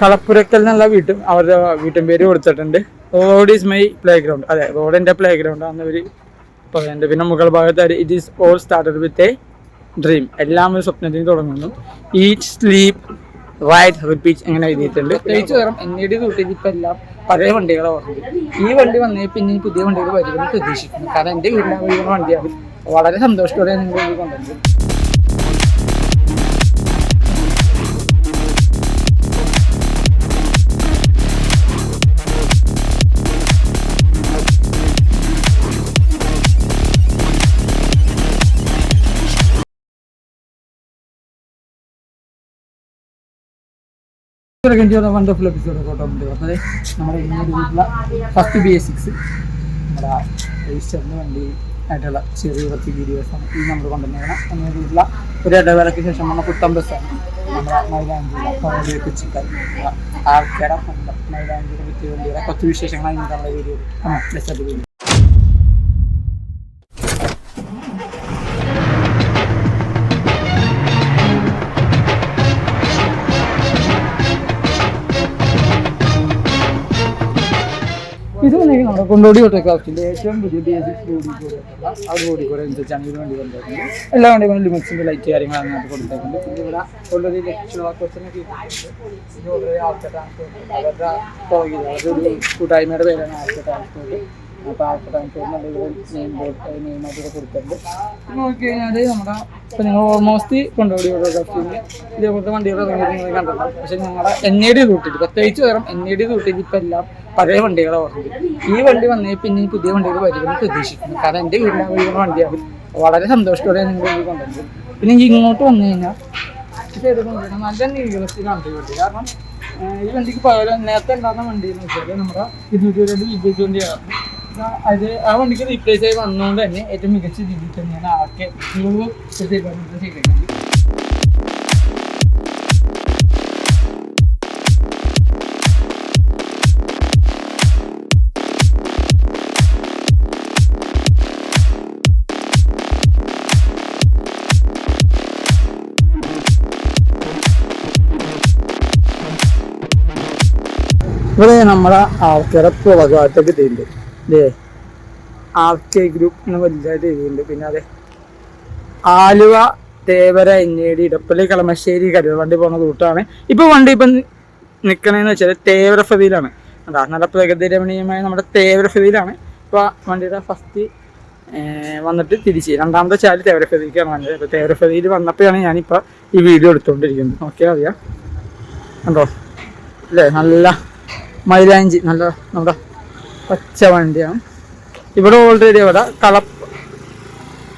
കളപ്പുരക്കൽ എന്നുള്ള വീട്ടും അവരുടെ വീട്ടും പേര് കൊടുത്തിട്ടുണ്ട്. Road is my playground അതെ റോഡ് എന്റെ പ്ലേ ഗ്രൗണ്ട് ആണ് അവർ പറയുന്നുണ്ട് പിന്നെ മുകൾ ഭാഗത്ത് it is all started with a dream എല്ലാം ഒരു സ്വപ്നത്തിൽ തുടങ്ങുന്നു. ഈറ്റ് സ്ലീപ് റൈറ്റ് റിപ്പീറ്റ് അങ്ങനെ എഴുതിയിട്ടുണ്ട്. പ്രത്യേകിച്ച് വേറെ എന്നീട് കൂട്ടിയിട്ട് ഇപ്പം എല്ലാം പഴയ വണ്ടികളെ ഓർമ്മ ഈ വണ്ടി വന്നേ പിന്നെ ഈ പുതിയ വണ്ടികൾ വരുമെന്ന് പ്രതീക്ഷിക്കുന്നു. കാരണം എന്റെ വീടിന്റെ വണ്ടിയാണ്. വളരെ സന്തോഷത്തോടെ നിങ്ങൾ ഇത് കൊണ്ടുവന്നത് വണ്ടർഫുൾ എപ്പിസോഡ് ഫോട്ടോ അപ്പോൾ നമ്മുടെ ഇന്നൊരു വീട്ടിലെ ഫസ്റ്റ് ബി എ സിക്സ് നമ്മുടെ രജിസ്റ്ററിന്റെ വണ്ടി ആയിട്ടുള്ള ചെറിയ കുറച്ച് വീഡിയോസാണ് ഈ നമ്മൾ കൊണ്ടുവന്നത് നമ്മുടെ ഒരു ഇടവേളയ്ക്ക് ശേഷം വന്ന പുത്തൻ ബസ്സാണ് നമ്മുടെ മൈലാഞ്ചിയിലെ കൊച്ചിക്കാർ ആൾക്കാര മൈലാഞ്ചിയുടെ പറ്റിയ വണ്ടിയുടെ കുറച്ച് വിശേഷങ്ങളാണ് ഇന്നത്തെ വീഡിയോ ബസ് വീഡിയോ നമ്മുടെ കൊണ്ടോടി ഓട്ടോക്രാഫ്റ്റിന്റെ ഏറ്റവും എല്ലാ വണ്ടികളും ലിമിറ്റ്സിന്റെ ലൈറ്റ് കാര്യങ്ങൾ അങ്ങനത്തെ കൊടുത്തേക്കുണ്ട് ഇവിടെ ഓൾറെഡി ലക്ഷണ അവരുടെ കൂട്ടായ്മയുടെ പേരാണ് ആൾക്കാർ ട്രാൻസ്പോർട്ട് അപ്പോൾ ട്രാൻസ്പോർട്ടിനുള്ള ഇവിടെ നെയിം നെയിമായിട്ട് കൊടുത്തിട്ടുണ്ട്. പിന്നെ നോക്കി കഴിഞ്ഞാൽ നമ്മുടെ ഇപ്പോൾ നിങ്ങൾ ഓൾമോസ്റ്റ് കൊണ്ടുപോയി ഓട്ടോഗ്രാഫിന് ഇതേപോലത്തെ വണ്ടികൾ ഇറങ്ങിയിരുന്നത് നിങ്ങൾ കണ്ടിട്ടുണ്ടാവും പക്ഷേ ഞങ്ങളുടെ എൻ എ ഡി റൂട്ടിൽ പ്രത്യേകിച്ച് വേറെ എൻ എ ഡി റൂട്ടിൽ ഇപ്പം എല്ലാം പഴയ വണ്ടികളെ ഓർമ്മ ഈ വണ്ടി വന്നേ പിന്നെ പുതിയ വണ്ടികൾ വരുമെന്ന് പ്രതീക്ഷിക്കുന്നു. കാരണം എന്റെ വീടിന്റെ വീടുന്ന വണ്ടിയാണ്. വളരെ സന്തോഷത്തോടെ നിങ്ങൾ കൊണ്ടുവന്നത്. പിന്നെ ഈ ഇങ്ങോട്ട് വന്നു കഴിഞ്ഞാൽ ഇത് എടുക്കുന്നത് നല്ല നീളത്തിലാണ് ഈ വണ്ടി. കാരണം ഈ വണ്ടിക്ക് പകരം നേരത്തെ ഉണ്ടാകുന്ന വണ്ടി എന്ന് വെച്ചാൽ നമ്മുടെ ഇരുന്നൂറ്റി രണ്ട് ബി വണ്ടിയാണ്. അത് ആ വണ്ടിക്ക് റീപ്ലേസ് ആയി വന്നുകൊണ്ട് തന്നെ ഏറ്റവും മികച്ച രീതിയിൽ തന്നെയാണ് ആകെ തീരുമാനം ചെയ്തേക്കുന്നത്. ഇവിടെ നമ്മുടെ ആൾക്കാരെ പുറകാട്ടൊക്കെ എത്തിയിട്ടുണ്ട് അല്ലേ ആർ കെ ഗ്രൂപ്പ് എന്ന് വലുതായിട്ട് എഴുതിയിട്ടുണ്ട്. പിന്നെ അതെ ആലുവ തേവര എന്നേടി ഇടപ്പള്ളി കളമശ്ശേരി കരുവണ്ടി പോകുന്ന റൂട്ടാണ്. ഇപ്പൊ വണ്ടി ഇപ്പം നിൽക്കണേന്ന് വെച്ചാൽ തേവര ഫതിയിലാണ് അതാ നല്ല പ്രകൃതി രമണീയമായ നമ്മുടെ തേവര ഫതിയിലാണ് ഇപ്പൊ വണ്ടിയുടെ ഫസ്റ്റ് വന്നിട്ട് തിരിച്ച്. രണ്ടാമത്തെ ചാൽ തേവര ഫതിക്കാണ് വന്നത്. ഇപ്പൊ തേവര ഫതിയിൽ വന്നപ്പോഴാണ് ഞാനിപ്പോ ഈ വീഡിയോ എടുത്തുകൊണ്ടിരിക്കുന്നത് ഓക്കെ അറിയാം. കണ്ടോ? അല്ലേ നല്ല മൈലാഞ്ചി നല്ല നമ്മുടെ പച്ച വണ്ടിയാണ്. ഇവിടെ ഓൾറെഡി അവിടെ കളപ്പ്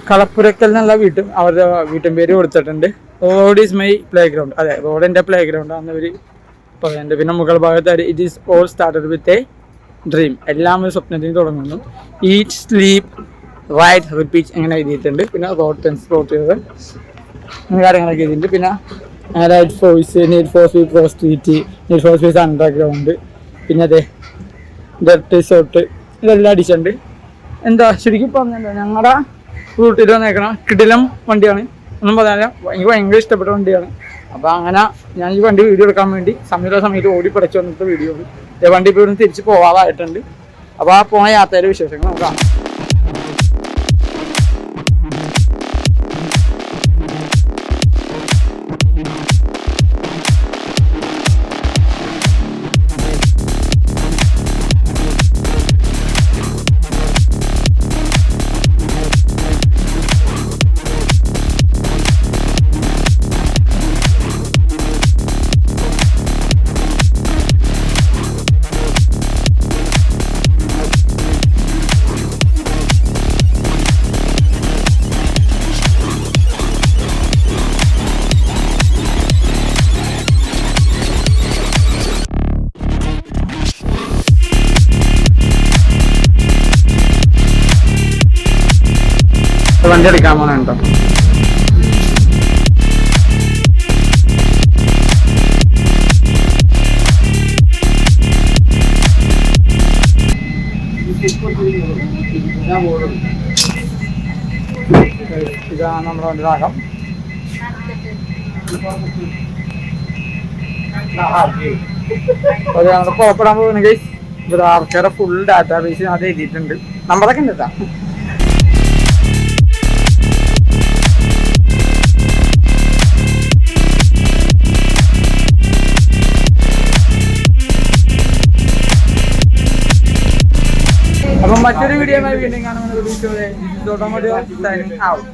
കളപ്പുരക്കൽ എന്നുള്ള വീട്ടും അവരുടെ വീട്ടും പേര് കൊടുത്തിട്ടുണ്ട്. Road is my playground അതെ റോഡ് എന്റെ പ്ലേ ഗ്രൗണ്ട് ആണ് ഇവർ പറയുന്നുണ്ട് പിന്നെ മുകൾ ഭാഗത്ത് it is all started with a dream എല്ലാം ഒരു സ്വപ്നത്തിൽ തുടങ്ങുന്നു. ഈറ്റ് സ്ലീപ്പ് റൈറ്റ് റിപ്പീറ്റ് അങ്ങനെ എഴുതിയിട്ടുണ്ട്. പിന്നെ റോഡ് റോഡ് ചെയ്തത് അങ്ങനെ കാര്യങ്ങളൊക്കെ എഴുതിയിട്ടുണ്ട്. പിന്നെ right force neat for speed for street neat for underground പിന്നെ അതെ ഡെർട്ട് ഷോട്ട് ഇതെല്ലാം അടിച്ചിട്ടുണ്ട്. എന്താ ശരിക്കും പറഞ്ഞല്ലോ ഞങ്ങളുടെ റൂട്ടിൽ വന്നേക്കണ കിടിലം വണ്ടിയാണ്. ഒന്നും പറയാനില്ല. എനിക്ക് ഭയങ്കര ഇഷ്ടപ്പെട്ട വണ്ടിയാണ്. അപ്പോൾ അങ്ങനെ ഞാൻ ഈ വണ്ടി വീഡിയോ എടുക്കാൻ വേണ്ടി സമയത്ത് സമയത്ത് ഓടി പഠിച്ചു വന്നിട്ട് വീഡിയോ വണ്ടി ഇപ്പോൾ തിരിച്ച് പോകാതായിട്ടുണ്ട് അപ്പോൾ ആ പോണ യാത്രയുടെ വിശേഷങ്ങൾ നമുക്ക് വണ്ടി എടുക്കാൻ പോണുണ്ടോ? ഇതാണ് നമ്മുടെ വണ്ടി ഞങ്ങൾ പുറപ്പെടാൻ പോകുന്നു ഇവിടെ ആൾക്കാരെ ഫുൾ ഡാറ്റാബേസ് അത് എഴുതിയിട്ടുണ്ട്. നമ്മളൊക്കെ ഉണ്ട് കേട്ടോ. മറ്റൊരു വീഡിയോ വീണ്ടും പ്രതീക്ഷയോടെ ഓട്ടോമോട്ടീവ് ആവും